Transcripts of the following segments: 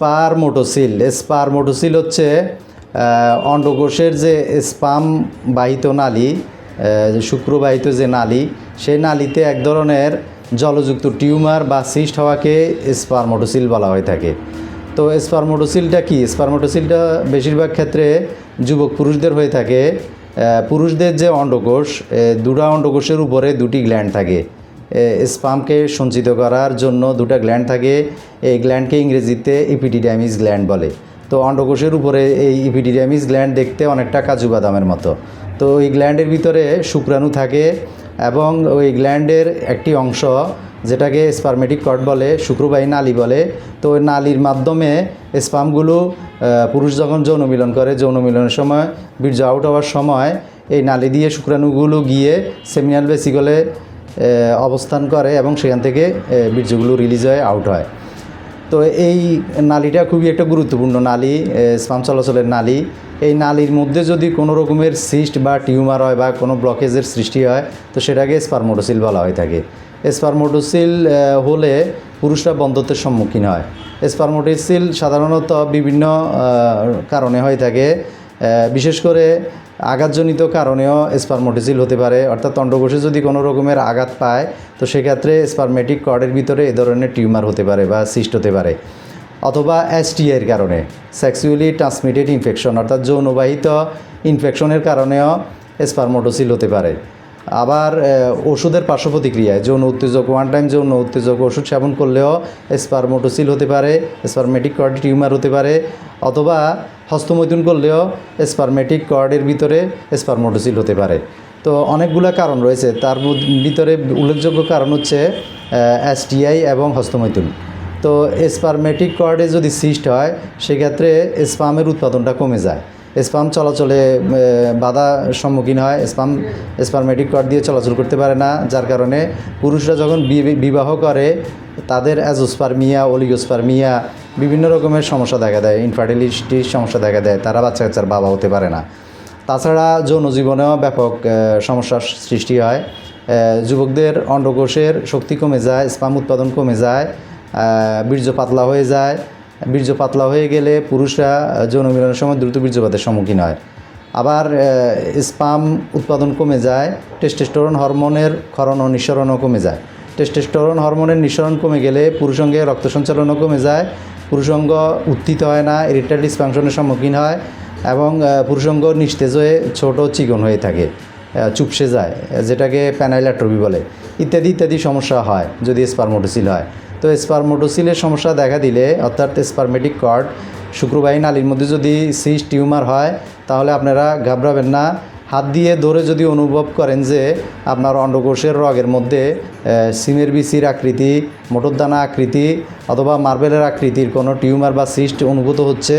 স্পারমোটোসিল। স্পারমোটোসিল হচ্ছে অন্ডকোষের যে স্পাম বাহিত নালী শুক্রবাহিত যে নালী, সেই নালীতে এক ধরনের জলযুক্ত টিউমার বা সিস্ট হওয়াকে স্পারমোটোসিল বলা হয়ে থাকে। তো স্পারমোটোসিলটা কি? স্পারমোটোসিলটা বেশিরভাগ ক্ষেত্রে যুবক পুরুষদের হয়ে থাকে। পুরুষদের যে অন্ডকোষ দুটা অন্ডকোষের উপরে দুটি গ্ল্যান্ড থাকে। স্পামকে সঞ্চিত করার জন্য দুটা গ্ল্যান্ড থাকে। এই গ্ল্যান্ডকে ইংরেজিতে ইপিডিডামিস গ্ল্যান্ড বলে। তো অন্ডকোষের উপরে এই ইপিডিডামিস গ্ল্যান্ড দেখতে অনেকটা কাজু বাদামের মতো। তো এই গ্ল্যান্ডের ভিতরে শুক্রাণু থাকে এবং ওই গ্ল্যান্ডের একটি অংশ, যেটাকে স্পার্মেটিক কর্ড বলে, শুক্রবাহী নালী বলে, তো ওই নালীর মাধ্যমে স্পামগুলো পুরুষ যখন যৌন মিলন করে, যৌন মিলনের সময়, বীর্য আউট হওয়ার সময়, এই নালী দিয়ে শুক্রাণুগুলো গিয়ে সেমিনাল বেসিকলে অবস্থান করে এবং সেখান থেকে বীর্যগুলো রিলিজ হয়ে আউট হয়। তো এই নালীটা খুবই একটা গুরুত্বপূর্ণ নালী স্পাম চলাচলের নালী। এই নালীর মধ্যে যদি কোনো রকমের সিস্ট বা টিউমার হয় বা কোনো ব্লকেজের সৃষ্টি হয়, তো সেটাকে স্পারমোটোসিল বলা হয়ে থাকে। স্পারমোটোসিল হলে পুরুষরা বন্ধত্বের সম্মুখীন হয়। স্পারমোটোসিল সাধারণত বিভিন্ন কারণে হয়ে থাকে। বিশেষ করে আঘাতজনিত কারণেও স্পারমোটিসিল হতে পারে, অর্থাৎ তণ্ডকোষে যদি কোনো রকমের আঘাত পায়, তো সেক্ষেত্রে স্পারমেটিক কর্ডের ভিতরে এ ধরনের টিউমার হতে পারে বা সিস্ট হতে পারে। অথবা এসটিআইয়ের কারণে সেক্সুয়ালি ট্রান্সমিটেড ইনফেকশন অর্থাৎ যৌনবাহিত ইনফেকশনের কারণেও স্পারমোটোসিল হতে পারে। আবার ওষুধের পার্শ্ব প্রতিক্রিয়ায় যৌন উত্তেজক ওয়ান টাইম যৌন উত্তেজক ওষুধ সেবন করলেও স্পারমোটোসিল হতে পারে স্পারমেটিক কর্ড টিউমার হতে পারে, অথবা হস্তমৈথুন করলেও স্পারমেটিক কর্ডের ভিতরে স্পারমোটোসিল হতে পারে। তো অনেকগুলো কারণ রয়েছে, তার ভিতরে উল্লেখযোগ্য কারণ হচ্ছে এসটিআই এবং হস্তমৈথুন। তো স্পারমেটিক কর্ডে যদি সিস্ট হয়, সেক্ষেত্রে স্পামের উৎপাদনটা কমে যায়। স্পাম চলাচলে বাধা সম্মুখীন হয়। স্পাম স্পারমেটিক কর্ড দিয়ে চলাচল করতে পারে না, যার কারণে পুরুষরা যখন বিবাহ করে, তাদের অ্যাজোস্পারমিয়া, অলিগোস্পারমিয়া, বিভিন্ন রকমের সমস্যা দেখা দেয় ইনফার্টিলিটির সমস্যা দেখা দেয়, তারা বাচ্চা কাচ্চার বাবা হতে পারে না। তাছাড়া যৌন জীবনেও ব্যাপক সমস্যার সৃষ্টি হয়। যুবকদের অন্ডকোষের শক্তি কমে যায়, স্পাম উৎপাদন কমে যায় বীর্য পাতলা হয়ে যায় বীর্য পাতলা হয়ে গেলে পুরুষরা যৌন মিলনের সময় দ্রুত বীর্যপাতের সম্মুখীন হয়। আবার স্পাম উৎপাদন কমে যায়, টেস্টেস্টোরন হরমোনের ক্ষরণ ও নিঃসরণও কমে যায়। টেস্টেস্টোরন হরমোনের নিঃসরণ কমে গেলে পুরুষঙ্গে রক্ত সঞ্চালনও কমে যায় পুরুষঙ্গ উত্থিত হয় না, ইরিটাল ডিসফাংশনের সম্মুখীন হয় এবং পুরুষঙ্গ নিস্তেজ হয়ে ছোট চিকন হয়ে থাকে চুপসে যায়, যেটাকে প্যানাইলাট্রবি বলে। ইত্যাদি ইত্যাদি সমস্যা হয়, যদি স্পারমোটোসিল হয়। তো স্পারমোটোসিলের সমস্যা দেখা দিলে, অর্থাৎ স্পারমেটিক কর্ড শুক্রবাহী নালীর মধ্যে যদি সিস টিউমার হয়, তাহলে আপনারা ঘাবড়াবেন না। হাত দিয়ে ধরে যদি অনুভব করেন যে আপনার অন্ডকোষের রগের মধ্যে সিমের বিসির আকৃতি, মোটরদানা আকৃতি অথবা মার্বেলের আকৃতির কোনো টিউমার বা সিস্ট অনুভূত হচ্ছে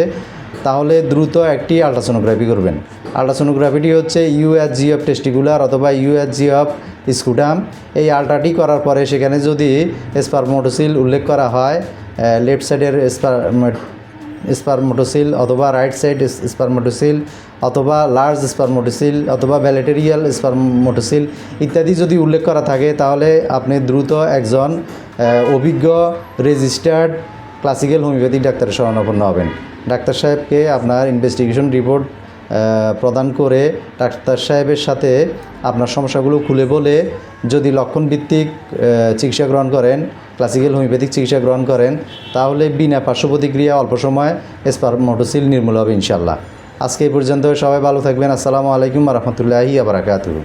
তাহলে দ্রুত একটি আলট্রাসোনোগ্রাফি করবেন। আলট্রাসোনোগ্রাফিটি হচ্ছে ইউএসজি অফ টেস্টিকুলার অথবা ইউএসজি অফ স্কুটাম। এই আলট্রাটি করার পরে সেখানে যদি স্পারমোটোসিল উল্লেখ করা হয় লেফট সাইডের স্পারমেট স্পারমোটোসিল অথবা রাইট সাইড স্পারমোটোসিল অথবা লার্জ স্পারমোটোসিল অথবা ব্যালেটেরিয়াল স্পারমোটোসিল ইত্যাদি যদি উল্লেখ করা থাকে, তাহলে আপনি দ্রুত একজন অভিজ্ঞ, রেজিস্টার্ড ক্লাসিক্যাল হোমিওপ্যাথিক ডাক্তারের শরণাপন্ন হবেন। ডাক্তার সাহেবকে আপনার ইনভেস্টিগেশন রিপোর্ট প্রদান করে ডাক্তার সাহেবের সাথে আপনার সমস্যাগুলো খুলে বলে যদি লক্ষণভিত্তিক চিকিৎসা গ্রহণ করেন ক্লাসিক্যাল হোমিওপ্যাথিক চিকিৎসা গ্রহণ করেন, তাহলে বিনা পার্শ্ব প্রতিক্রিয়া অল্প সময় স্পারমোটোসিল নির্মূল হবে ইনশাল্লাহ আজকে এই পর্যন্ত সবাই ভালো থাকবেন। আসসালামু আলাইকুম রহমতুল্লাহি আবরাকাতুহ